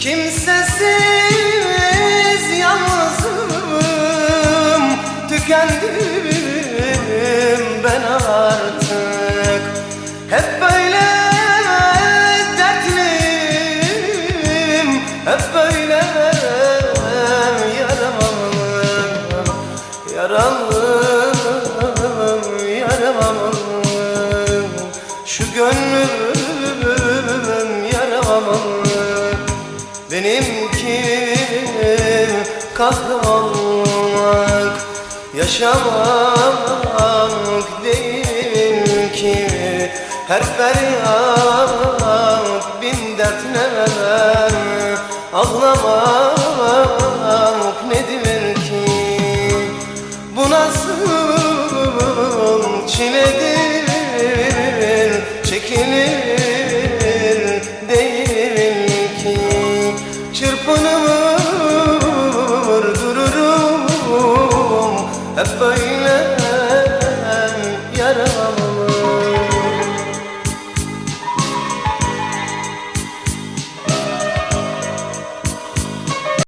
Kimsesiz yalnızım. Tükendim ben artık. Hep böyle dertliyim. Hep böyle yaramalım Yaralım yaramam Şu gönlüm Benimki kahramanlık Yaşamak değil ki. Her feryat bin dert neler Ağlamak Çırpınımı dururum Hep böyle yaramam